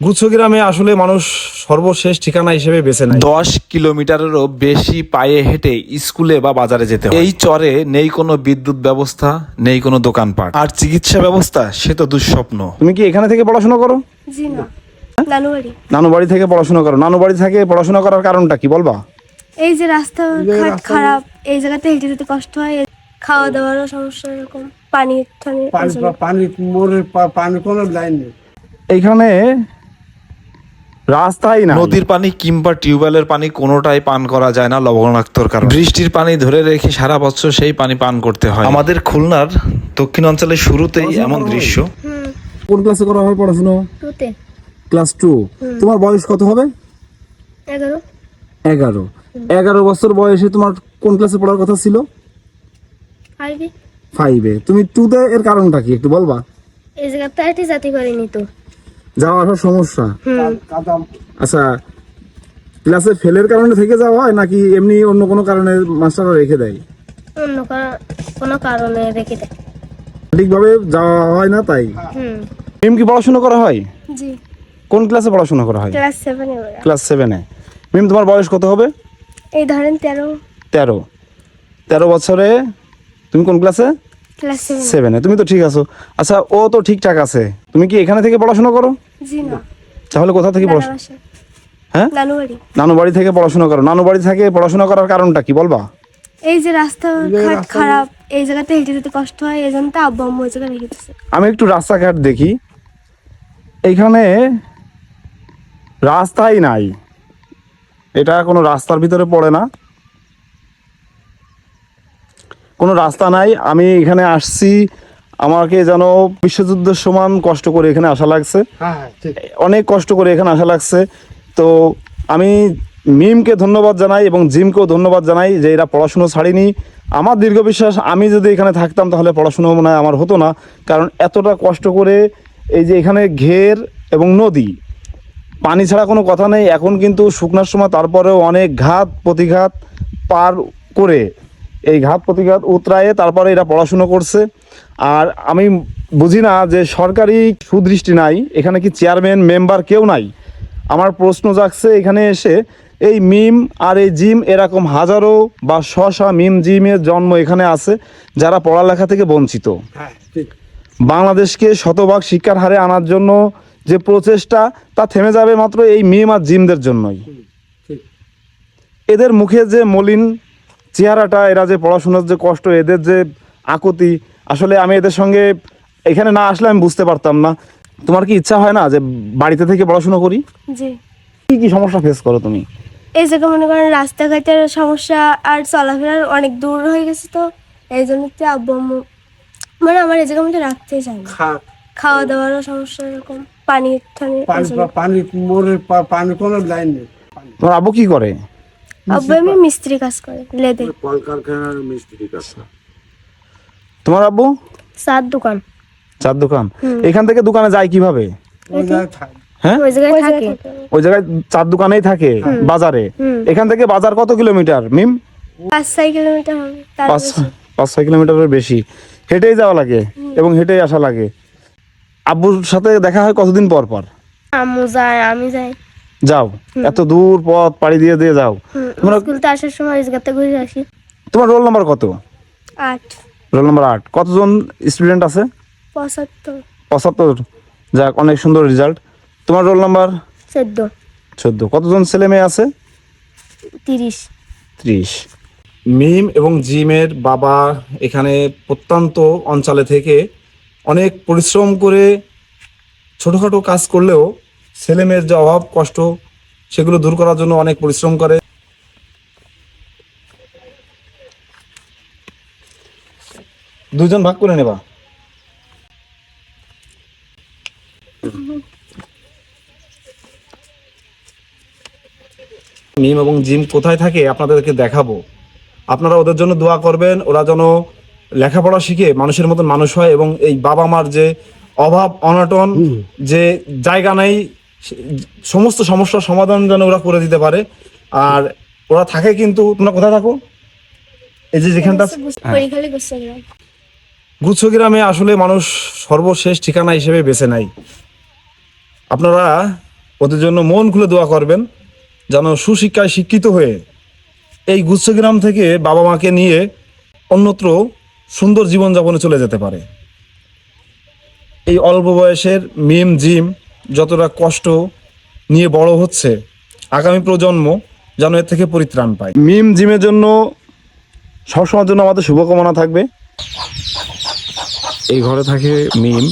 গুচ্ছগ্রামে আসলে মানুষ সর্বশেষ ঠিকানা হিসেবে বেছে নেয়। দশ কিলোমিটারেরও বেশি পায়ে হেঁটে স্কুলে বা বাজারে যেতে হয়। এই চরে নেই কোনো বিদ্যুৎ ব্যবস্থা নেই কোনো দোকানপাট। আর চিকিৎসা ব্যবস্থা সে তো দুঃস্বপ্ন। তুমি কি এখানে থেকে পড়াশোনা করো? জি না নানু বাড়ি থেকে পড়াশোনা করো। নানু বাড়ি থেকে পড়াশোনা করার কারণটা কি বলবা? এই যে রাস্তাঘাট খারাপ এই জায়গাতে হেঁটে যেতে কষ্ট হয়। খাওয়া দাওয়ারও সমস্যা এরকম। পানি পানি পানি মোড়ের পানি কোনো লাইন নেই। এইখানে রাস্তাই না নদীর পানি কিংবা টিউবওয়েলের পানি কোনোটাই পান করা যায় না লবণাক্তর কারণে। বৃষ্টির পানি ধরে রেখে সারা বছর সেই পানি পান করতে হয়। আমাদের খুলনার দক্ষিণ অঞ্চলের শুরুতেই এমন দৃশ্য। কোন ক্লাসে করা হয় পড়াশোনা? টুতে। ক্লাস টু তোমার বয়স কত হবে? এগারো। এগারো। এগারো বছর বয়সে তোমার কোন ক্লাসে পড়ার কথা ছিল? ফাইভে তুমি টুতে এর কারণটা কি একটু বলবা? এই জায়গাতে আইটি জাতি পারিনি তো। যাওয়া আসার সমস্যা। আচ্ছা ক্লাসে ফেলের কারণে থেকে যাওয়া হয় নাকি এমনি অন্য কোনো কারণে মাস্টাররা রেখে দেয়? অন্য কোনো কারণে রেখে দেয়। সঠিকভাবে যাওয়া হয় না তাই? হুম। মিম কি পড়াশোনা করা হয়? জি। কোন ক্লাসে পড়াশোনা করা হয়? ক্লাস সেভেনে ক্লাস মিম তোমার বয়স কত হবে? এই ধরেন তেরো। তেরো। তেরো বছরে তুমি কোন ক্লাসে সেভেনে তুমি তো ঠিক আছো। আচ্ছা ও তো ঠিকঠাক আছে। তুমি কি এখানে থেকে পড়াশোনা করো? জি না। তাহলে কোথা থেকে পড়াশোনা হ্যাঁ? নানু বাড়ি থেকে পড়াশোনা করো। নানু বাড়ি থেকে পড়াশোনা করার কারণটা কি বলবা? এই যে রাস্তাঘাট খারাপ এই জায়গাতে হেঁটে যেতে কষ্ট হয় এই জন্য তো আব্বু আম্মু ওই জায়গায় রেখে দিচ্ছে আমি একটু রাস্তাঘাট দেখি। এইখানে রাস্তাই নাই। এটা কোনো রাস্তার ভিতরে পড়ে না। কোনো রাস্তা নাই। আমি এখানে আসছি। আমাকে যেন বিশ্বযুদ্ধের সমান কষ্ট করে এখানে আসা লাগছে। হ্যাঁ হ্যাঁ অনেক কষ্ট করে এখানে আসা লাগছে। তো আমি মিমকে ধন্যবাদ জানাই এবং জিমকেও ধন্যবাদ জানাই যে এরা পড়াশুনো ছাড়িনি। আমার দীর্ঘ বিশ্বাস আমি যদি এখানে থাকতাম তাহলে পড়াশুনো মনে হয় আমার হতো না। কারণ এতটা কষ্ট করে এই যে এখানে ঘের এবং নদী পানি ছাড়া কোনো কথা নেই। এখন কিন্তু শুকনার সময় তারপরেও অনেক ঘাত প্রতিঘাত পার করে এই ঘাত প্রতিঘাত উতরায়ে তারপরে এরা পড়াশুনো করছে। আর আমি বুঝি না যে সরকারি সুদৃষ্টি নাই এখানে কি চেয়ারম্যান মেম্বার কেউ নাই। আমার প্রশ্ন জাগছে এখানে এসে এই মিম আর এই জিম এরকম হাজারো বা শশা মিম জিমের জন্ম এখানে আছে যারা পড়ালেখা থেকে বঞ্চিত। হ্যাঁ বাংলাদেশকে শতভাগ শিক্ষার হারে আনার জন্য যে প্রচেষ্টা তা থেমে যাবে মাত্র এই মিম আর জিমদের জন্যই। এদের মুখে যে মলিন চেহারাটা এরা যে পড়াশোনার যে কষ্ট এদের যে আকুতি আসলে আমি এদের সঙ্গে এখানে না আসলে আমি বুঝতে পারতাম না। তোমার কি ইচ্ছা হয় না যে বাড়িতে থেকে পড়াশোনা করি? জি। কি কি সমস্যা ফেস করো তুমি? এই জায়গায় মনে করেন রাস্তাঘাটের সমস্যা আর চলাফেরার অনেক দূর হয়ে গেছে তো এই জন্য তো আব্বু আম্মু মানে আমার এই জায়গার মধ্যে রাখতেই চায় না। খা খাওয়া দাওয়ারও সমস্যা এরকম পানি পানি পানি মোড়ের পানি কোনো লাইন নেই। তোমার আব্বু কি করে? আব্বু মিস্ত্রি কাজ করে লেদে। কলকারখানার মিস্ত্রি কাজ তোমার আব্বু? চার দোকান। চার দোকান? এখান থেকে দোকানে যায় কীভাবে? ওই জায়গায় হ্যাঁ? ওই জায়গায় থাকে। ওই জায়গায় চার দোকানেই থাকে বাজারে। এখান থেকে বাজার কত কিলোমিটার মিম? পাঁচ ছয় কিলোমিটার পাঁচ পাঁচ ছয় কিলোমিটারের বেশি। হেঁটেই যাওয়া লাগে এবং হেঁটেই আসা লাগে। আব্বুর সাথে দেখা হয় কতদিন পর পর? আম্মু যায় আমি যাই। যাও। এত দূর পথ পাড়ি দিয়ে দিয়ে যাও। তোমরা স্কুল তো আসার সময় এই জায়গাতে ঘুরে আসি। তোমার রোল নাম্বার কত? আট। রোল নাম্বার আট। কতজন স্টুডেন্ট আছে? পঁচাত্তর। পঁচাত্তর। যাক অনেক সুন্দর রেজাল্ট তোমার রোল নাম্বার? চোদ্দ। চোদ্দ। কতজন ছেলে মেয়ে আছে? তিরিশ। ত্রিশ। মিম এবং জিমের বাবা এখানে প্রত্যন্ত অঞ্চলে থেকে অনেক পরিশ্রম করে ছোটোখাটো কাজ করলেও ছেলে মেয়ের যে অভাব কষ্ট সেগুলো দূর করার জন্য অনেক পরিশ্রম করে। দুজন ভাগ করে নেবা। মিম এবং জিম কোথায় থাকে আপনাদেরকে দেখাবো। আপনারা ওদের জন্য দোয়া করবেন ওরা যেন লেখাপড়া শিখে মানুষের মতন মানুষ হয় এবং এই বাবা মার যে অভাব অনটন যে জায়গা নাই সমস্ত সমস্যার সমাধান যেন ওরা করে দিতে পারে। আর ওরা থাকে কিন্তু তোমরা কোথায় থাকো? এই যে যেখানটা পরীক্ষালে করছে গ্রাম। গুচ্ছগ্রামে আসলে মানুষ সর্বশেষ ঠিকানা হিসেবে বেছে নেয়। আপনারা ওদের জন্য মন খুলে দোয়া করবেন যেন সুশিক্ষায় শিক্ষিত হয়ে এই গুচ্ছগ্রাম থেকে বাবা মাকে নিয়ে অন্যত্র সুন্দর জীবনযাপনে চলে যেতে পারে। এই অল্প বয়সের মিম জিম যতটা কষ্ট নিয়ে বড় হচ্ছে আগামী প্রজন্ম যেন এর থেকে পরিত্রাণ পায়। মিম জিমের জন্য সবসময়ের জন্য আমাদের শুভকামনা থাকবে। এই ঘরে থাকে মিম।